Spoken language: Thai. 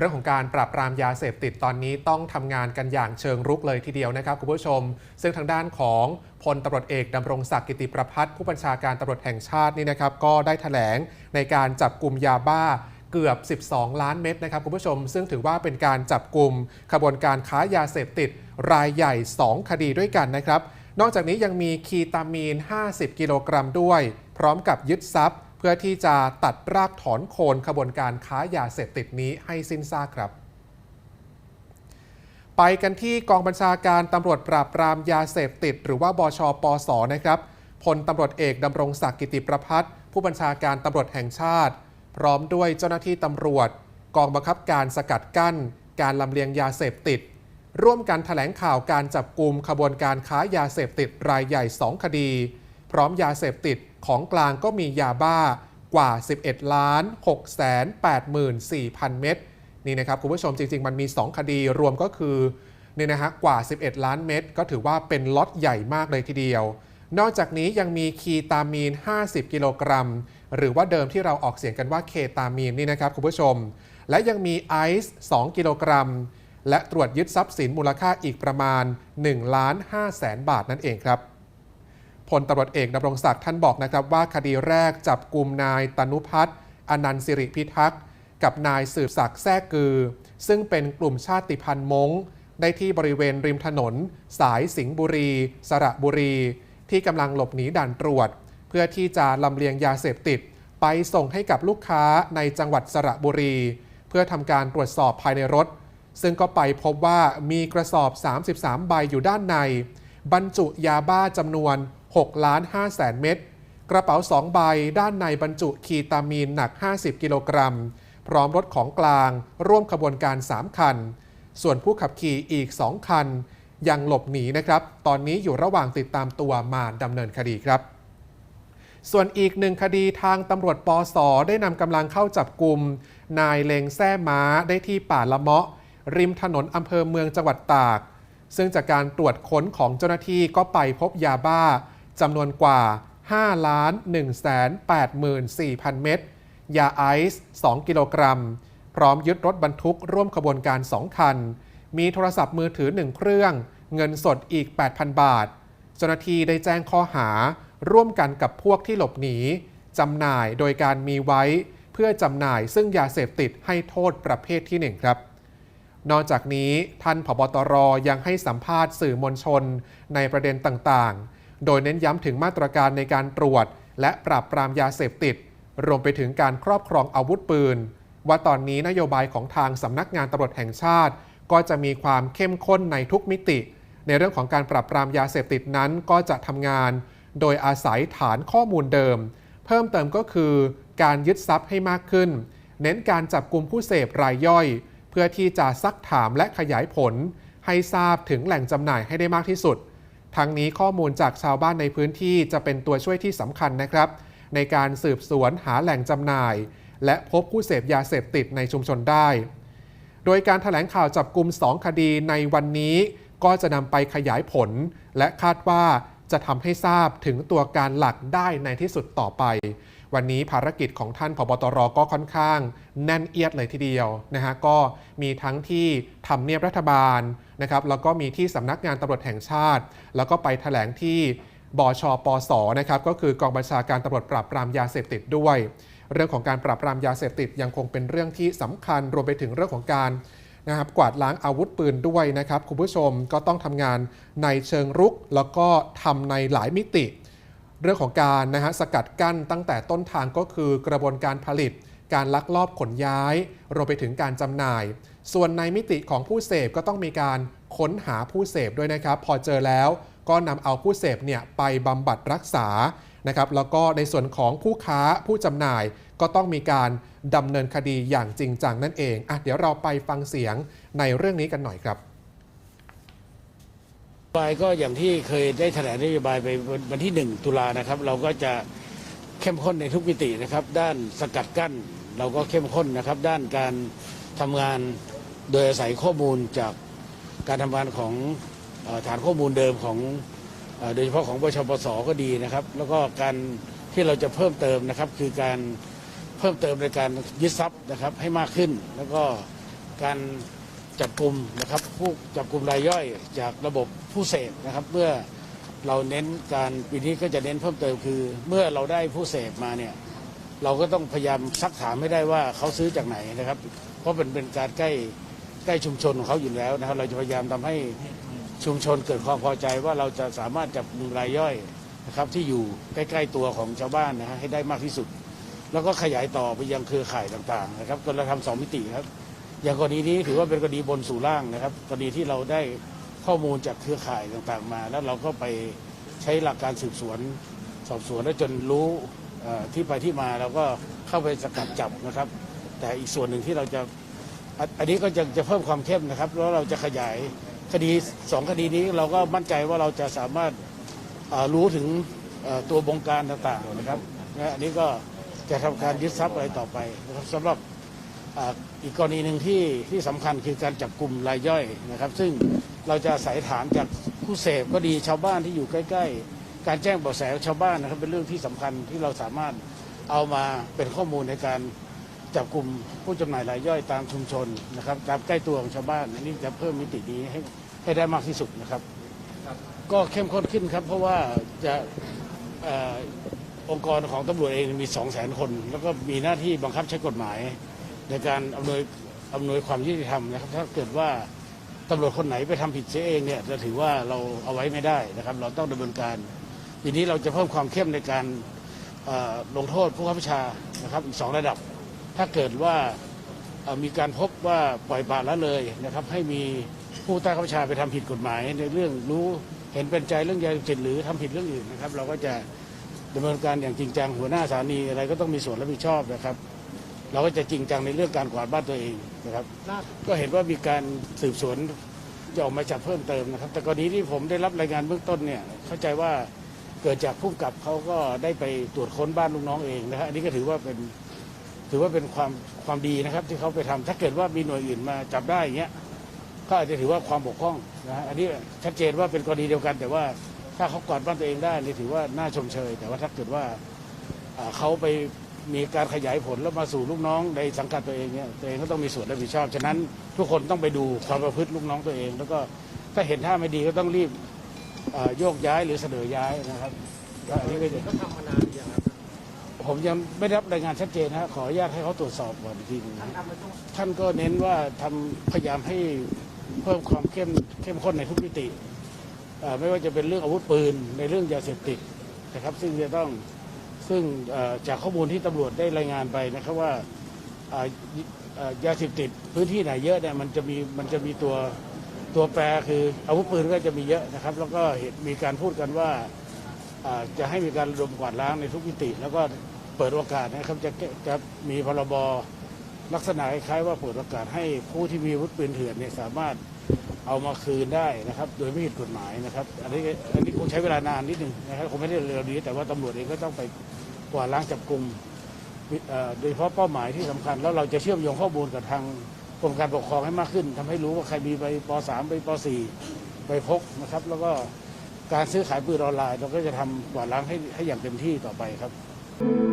เรื่องของการปราบปรามยาเสพติดตอนนี้ต้องทำงานกันอย่างเชิงรุกเลยทีเดียวนะครับคุณผู้ชม ซึ่งทางด้านของพลตำรวจเอกดำรงศักดิ์กิติประพัฒน์ผู้บัญชาการตำรวจแห่งชาตินี่นะครับก็ได้แถลงในการจับกลุ่มยาบ้าเกือบ 12 ล้านเม็ดนะครับคุณผู้ชม ซึ่งถือว่าเป็นการจับกลุ่มขบวนการค้ายาเสพติดรายใหญ่ 2 คดีด้วยกันนะครับ นอกจากนี้ยังมีคีตามีน 50 กิโลกรัมด้วย พร้อมกับยึดทรัพย์ เพื่อที่จะตัดรากถอนโคนขบวนการค้ายาเสพติดนี้ให้สิ้นซากครับ ไปกันที่กองบัญชาการตำรวจปราบปรามยาเสพติด หรือว่าบชปสนะครับพลตำรวจเอกดำรงศักดิ์กิติประพัฒน์ผู้บัญชาการตำรวจแห่งชาติ พร้อมด้วยเจ้าหน้าที่ตำรวจ กองบังคับการสกัดกั้น การลำเลียงยาเสพติด ร่วมกันแถลงข่าวการจับกลุ่มขบวนการค้ายาเสพติดรายใหญ่ 2 คดี พร้อมยาเสพติดของกลางก็มียาบ้ากว่า 11 ล้าน6แสน84,000เม็ดนี่นะครับคุณผู้ชมจริง ๆ มันมี 2 คดีรวมก็คือเนี่ยนะฮะกว่า 11 ล้านเม็ดก็ถือว่าเป็นล็อตใหญ่มากเลยทีเดียว นอกจากนี้ยังมีคีตามีน 50 กิโลกรัม หรือว่าเดิมที่เราออกเสียงกันว่าเคตามีนนี่นะครับคุณผู้ชม และยังมีไอซ์2กิโลกรัม และตรวจยึดทรัพย์สินมูลค่าอีกประมาณ1ล้าน5แสนบาทนั่นเองครับ พลตำรวจเอกดำรงศักดิ์ท่านบอกนะครับว่าคดีแรกจับกลุ่มนายตนุพัฒน์อนันต์สิริพิทักษ์กับนายสืบศักดิ์แท้กือ ซึ่งเป็นกลุ่มชาติพันธุ์มงได้ที่บริเวณริมถนน สายสิงห์บุรี สระบุรี ที่กำลังหลบหนีด่านตรวจ เพื่อที่จะลำเลียงยาเสพติด ไปส่งให้กับลูกค้าในจังหวัดสระบุรี เพื่อทำการตรวจสอบภายในรถ ซึ่งก็ไปพบว่ามีกระสอบ 33 ใบอยู่ด้านใน บรรจุยาบ้าจำนวน 6ล้าน5แสนเม็ดกระเป๋า 2 ใบด้านในบรรจุคีตามีนหนัก 50 กิโลกรัม พร้อมรถของกลาง ร่วมขบวนการ 3 คัน ส่วนผู้ขับขี่อีก 2 คัน ยังหลบหนีนะครับ ตอนนี้อยู่ระหว่างติดตามตัวมาดำเนินคดีครับ ส่วนอีกหนึ่งคดีทางตำรวจปอสได้นำกำลังเข้าจับกลุ่มนายเลงแซ่ม้าได้ที่ป่าละเมาะ ริมถนนอำเภอเมืองจังหวัดตาก ซึ่งจากการตรวจค้นของเจ้าหน้าที่ก็ไปพบยาบ้า จำนวนกว่า 5 ล้าน 184,000 เม็ด ยาไอซ์ 2 กิโลกรัม พร้อมยึดรถบรรทุกร่วมขบวนการ 2 คัน มีโทรศัพท์มือถือ 1 เครื่อง เงินสดอีก 8,000 บาท เจ้าหน้าที่ได้แจ้งข้อหา ร่วมกันกับพวกที่หลบหนี จำหน่ายโดยการมีไว้ เพื่อจำหน่ายซึ่งยาเสพติดให้โทษประเภทที่ 1 ครับนอกจากนี้ท่านผบตรยังให้สัมภาษณ์สื่อมวลชนในประเด็นต่างๆ โดยเน้นย้ำถึงมาตรการในการตรวจ และปราบปรามยาเสพติด รวมไปถึงการครอบครองอาวุธปืน ว่าตอนนี้นโยบายของทางสำนักงานตำรวจแห่งชาติ ก็จะมีความเข้มข้นในทุกมิติ ในเรื่องของการปราบปรามยาเสพติดนั้นก็จะทำงาน โดยอาศัยฐานข้อมูลเดิม เพิ่มเติมก็คือการยึดทรัพย์ให้มากขึ้น เน้นการจับกลุ่มผู้เสพรายย่อย เพื่อที่จะซักถามและขยายผล ให้ทราบถึงแหล่งจำหน่ายให้ได้มากที่สุด ทั้งนี้ข้อมูลจากชาวบ้านในพื้นที่จะเป็นตัวช่วยที่สำคัญนะครับ ในการสืบสวนหาแหล่งจำหน่าย และพบผู้เสพยาเสพติดในชุมชนได้ โดยการถแถลงข่าวจับกลุ่ม 2 คดีในวันนี้ ก็จะนำไปขยายผล และคาดว่าจะทำให้ทราบถึงตัวการหลักได้ในที่สุดต่อไป วันนี้ภารกิจของท่านผบตรก็ค่อนข้าง แน่นเอียดเลยทีเดียวนะฮะก็มีทั้งที่ทำเนียบรัฐบาล นะครับแล้วก็มีที่สำนักงานตำรวจแห่งชาติ แล้วก็ไปถแถลงที่บชปสนะครับก็คือกองบัญชาการตำรวจปราบปรามยาเสพติดด้วย เรื่องของการปราบปรามยาเสพติดยังคงเป็นเรื่องที่สำคัญรวมไปถึงเรื่องของการนะครับกวาดล้างอาวุธปืนด้วยนะครับคุณผู้ชมก็ต้องทำงานในเชิงรุก แล้วก็ทำในหลายมิติ เรื่องของการนะฮะสกัดกั้นตั้งแต่ต้นทางก็คือกระบวนการผลิต การลักลอบขนย้าย รวมไปถึงการจำหน่าย ส่วนในมิติของผู้เสพก็ต้องมีการ ค้นหาผู้เสพด้วยนะครับ พอเจอแล้วก็นำเอาผู้เสพเนี่ยไปบำบัดรักษานะครับแล้วก็ในส่วนของผู้ค้าผู้จำหน่ายก็ต้องมีการดำเนินคดีอย่างจริงจังนั่นเองอะเดี๋ยวเราไปฟังเสียงในเรื่องนี้กันหน่อยครับนโยบายก็อย่างที่เคยได้แถลงนโยบายไปวันที่ 1 ตุลานะครับ เราก็จะเข้มข้นในทุกมิตินะครับ ด้านสกัดกั้นเราก็เข้มข้นนะครับ ด้านการทำงานโดยอาศัยข้อมูลจาก การทำงานของฐานข้อมูลเดิมของโดยเฉพาะของบชปสก็ดีนะครับ แล้วก็การที่เราจะเพิ่มเติมนะครับ คือการเพิ่มเติมในการยึดทรัพย์นะครับให้มากขึ้น แล้วก็การจับกลุ่มนะครับผู้จับกลุ่มรายย่อยจากระบบผู้เสพนะครับ เมื่อเราเน้นการปีนี้ก็จะเน้นเพิ่มเติมคือ เมื่อเราได้ผู้เสพมาเนี่ยเราก็ต้องพยายามซักถามให้ได้ว่าเขาซื้อจากไหนนะครับ เพราะเป็นเป็นการใกล้ ใกล้ชุมชนของเขาอยู่แล้วนะครับเราจะพยายามทำให้ชุมชนเกิดความพอใจว่าเราจะสามารถจับกลุ่มรายย่อยนะครับที่อยู่ใกล้ๆตัวของชาวบ้านนะฮะให้ได้มากที่สุด แล้วก็ขยายต่อไปยังเครือข่ายต่างๆนะครับจนเราทำสองมิติครับ อย่างกรณีนี้ถือว่าเป็นกรณีบนสู่ล่างนะครับกรณีที่เราได้ข้อมูลจากเครือข่ายต่างๆมา แล้วเราก็ไปใช้หลักการสืบสวน สอบสวนแล้วจนรู้ที่ไปที่มาเราก็เข้าไปสกัดจับนะครับ แต่อีกส่วนหนึ่งที่เราจะ อันนี้ก็จะจะเพิ่มความเข้มนะครับ แล้วเราจะขยายคดีสองคดีนี้เราก็มั่นใจว่าเราจะสามารถรู้ถึงตัวบงการต่างๆนะครับนะอันนี้ก็จะทำการยึดทรัพย์อะไรต่อไปนะครับสำหรับอีกกรณีหนึ่งที่ที่สำคัญคือการจับกลุ่มรายย่อยนะครับ ซึ่งเราจะอายฐานจากผู้เสพก็ดีชาวบ้านที่อยู่ใกล้ ๆ การแจ้งเบาะแสชาวบ้านนะครับเป็นเรื่องที่สำคัญที่เราสามารถเอามาเป็นข้อมูลในการ จับกลุ่มผู้จำหน่ายรายย่อยตามชุมชนนะครับตามใกล้ตัวของชาวบ้านอันนี้จะเพิ่มมิตินี้ให้ให้ได้มากที่สุดนะครับ ก็เข้มข้นขึ้นครับ เพราะว่าจะองค์กรของตำรวจเองมี 2 0 0 0 0 0 คน แล้วก็มีหน้าที่บังคับใช้กฎหมาย ในการอำนวยอำนวยความยุติธรรมนะครับ ถ้าเกิดว่าตำรวจคนไหนไปทำผิดเสียเองเนี่ยจะถือว่าเราเอาไว้ไม่ได้นะครับ เราต้องดำเนินการ ทีนี้เราจะเพิ่มความเข้มในการลงโทษผู้ข้าราชานะครับอีกสองระดับ ถ้าเกิดว่ามีการพบว่าปล่อยปละละเลยนะครับ ให้มีผู้ใต้ข้าราชาไปทำผิดกฎหมาย ในเรื่องรู้เห็นเป็นใจเรื่องยาเสพติดหรือทำผิดเรื่องอื่นนะครับ เราก็จะดำเนินการอย่างจริงจังหัวหน้าสถานีอะไรก็ต้องมีส่วนรับผิดชอบนะครับ เราก็จะจริงจังในเรื่องการกวาดบ้านตัวเองนะครับ ก็เห็นว่ามีการสืบสวนจะออกมาจับเพิ่มเติมนะครับ แต่กรณีที่ผมได้รับรายงานเบื้องต้นเนี่ยเข้าใจว่าเกิดจากผู้กำกับเขาก็ได้ไปตรวจค้นบ้านลูกน้องเองนะฮะอันนี้ก็ถือว่าเป็น ถือว่าเป็นความความดีนะครับที่เขาไปทำถ้าเกิดว่ามีหน่วยอื่นมาจับได้อย่างเงี้ยก็อาจจะถือว่าความบกพร่องนะฮะอันนี้ชัดเจนว่าเป็นกรณีเดียวกัน แต่ว่าถ้าเขากวาดบ้านตัวเองได้นี่ถือว่าน่าชมเชย แต่ว่าถ้าเกิดว่าเขาไปมีการขยายผลแล้วมาสู่ลูกน้องในสังกัดตัวเองเนี่ยตัวเองก็ต้องมีส่วนรับผิดชอบ ฉะนั้นทุกคนต้องไปดูความประพฤติลูกน้องตัวเอง แล้วก็ถ้าเห็นท่าไม่ดีก็ต้องรีบโยกย้ายหรือเสนอย้ายนะครับก็อันนี้ก็จะ ผมยังไม่ได้รับรายงานชัดเจนนะขออนุญาตให้เขาตรวจสอบก่อนอีกทีหนึงท่านก็เน้นว่าทำพยายามให้เพิ่มความเข้มเข้มข้นในทุกมิติอ่าไม่ว่าจะเป็นเรื่องอาวุธปืนในเรื่องยาเสพติดนะครับ ซึ่งจะต้องซึ่งเอ่อจากข้อมูลที่ตำรวจได้รายงานไปนะครับว่าอ่ายิเอ่อยาเสพติดพื้นที่ไหนเยอะเนี่ยมันจะมีมันจะมีตัวตัวแปรคืออาวุธปืนก็จะมีเยอะนะครับ แล้วก็เห็นมีการพูดกันว่า อ่าจะให้มีการระดมกวาดล้างในทุกมิติ แล้วก็ เปิดโอกาสนะครับจะจะมีพรบลักษณะคล้ายๆว่าเปิดโอกาสให้ผู้ที่มีอาวุธปืนเถื่อนเนี่ยสามารถเอามาคืนได้นะครับ โดยไม่ผิดกฎหมายนะครับ อันนี้อันนี้คงใช้เวลานานนิดหนึ่งนะครับคงไม่ได้เร็วนี้ แต่ว่าตำรวจเองก็ต้องไปกว่าดล้างจับกลุ่มโดยเฉพาะเป้าหมายที่สำคัญ แล้วเราจะเชื่อมโยงข้อมูลกับทางกรมการปกครองให้มากขึ้นทำให้รู้ว่าใครมีใบป .3 ใบป .4 ใบพกนะครับ แล้วก็การซื้อขายปืนออนไลน์ เราก็จะทำกวาดล้างให้ให้อย่างเต็มที่ต่อไปครับ